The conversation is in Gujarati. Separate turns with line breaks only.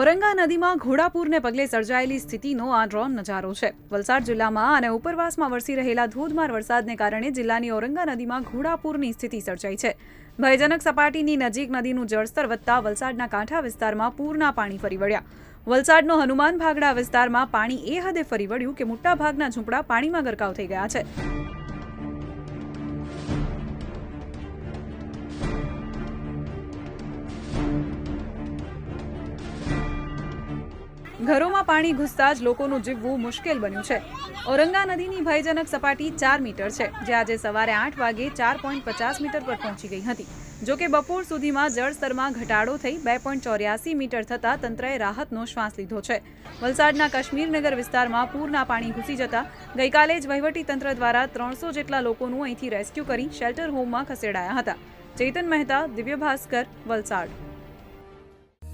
ઔરંગા નદીમાં ઘોડાપૂરને પગલે સર્જાયેલી સ્થિતિનો આ ડ્રોન નજારો છે. વલસાડ જિલ્લામાં અને ઉપરવાસમાં વરસી રહેલા ધોધમાર વરસાદને કારણે જિલ્લાની ઔરંગા નદીમાં ઘોડાપૂરની સ્થિતિ સર્જાઈ છે. ભયજનક સપાટીની નજીક નદીનું જળસ્તર વધતા વલસાડના કાંઠા વિસ્તારમાં પૂરના પાણી ફરી વળ્યા. વલસાડનો હનુમાન ભાગડા વિસ્તારમાં પાણી એ હદે ફરી વળ્યું કે મોટાભાગના ઝૂંપડા પાણીમાં ગરકાવ થઈ ગયા છે. ઘરોમાં પાણી ઘૂસતા જ લોકોનું જીવવું મુશ્કેલ બન્યું છે. ઔરંગા નદીની ભયજનક સપાટી ચાર મીટર છે, જે આજે સવારે આઠ વાગે ચાર પોઈન્ટ પચાસ મીટર પર પહોંચી ગઈ હતી. જોકે બપોર સુધીમાં જળસ્તરમાં ઘટાડો થઈ બે પોઈન્ટ ચોર્યાસી મીટર થતાં તંત્રએ રાહતનો શ્વાસ લીધો છે. વલસાડના કાશ્મીરનગર વિસ્તારમાં પૂરના પાણી ઘૂસી જતા ગઈકાલે જ વહીવટી તંત્ર દ્વારા ત્રણસો જેટલા લોકોનું અહીંથી રેસ્ક્યુ કરી શેલ્ટર હોમમાં ખસેડાયા હતા. Chetan Mehta Divya Bhaskar Valsad.